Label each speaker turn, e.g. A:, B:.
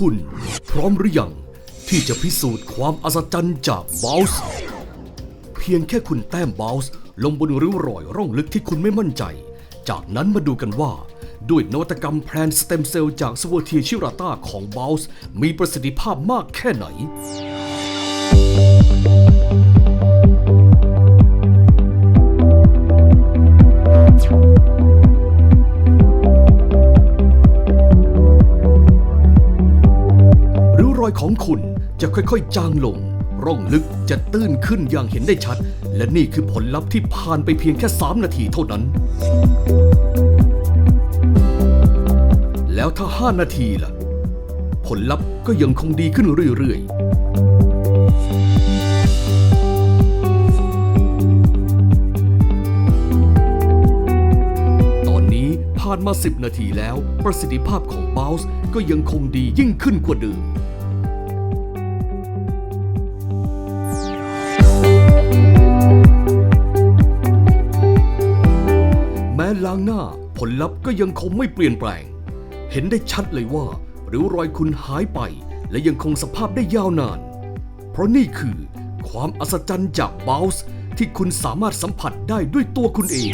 A: คุณ พร้อมหรือยังที่จะพิสูจน์ความอัศจรรย์จากบอส์เพียงแค่คุณแต้มบอส์ลงบนริ้วรอยร่องลึกที่คุณไม่มั่นใจ จากนั้นมาดูกันว่า ด้วยนวัตกรรมแพลนสเต็มเซลล์จากสวอเทียชิราต้าของบอส์มีประสิทธิภาพมากแค่ไหน อยของคุณจะค่อยๆ จางลง ร่องลึกจะตื้นขึ้นอย่างเห็นได้ชัด และนี่คือผลลัพธ์ที่ผ่านไปเพียงแค่ 3 นาทีเท่านั้น แล้วถ้า 5 นาทีล่ะ ผลลัพธ์ก็ยังคงดีขึ้นเรื่อยๆตอนนี้ผ่านมา 10 นาทีแล้ว ประสิทธิภาพของ b o u n c ก็ยังคงดียิ่งขึ้นกว่าเดิม ล้างหน้าผลลัพธ์ก็ยังคงไม่เปลี่ยนแปลง เห็นได้ชัดเลยว่าริ้วรอยคุณหายไป และยังคงสภาพได้ยาวนาน เพราะนี่คือความอัศจรรย์จากบ o ลส์ที่คุณสามารถสัมผัสได้ด้วยตัวคุณเอง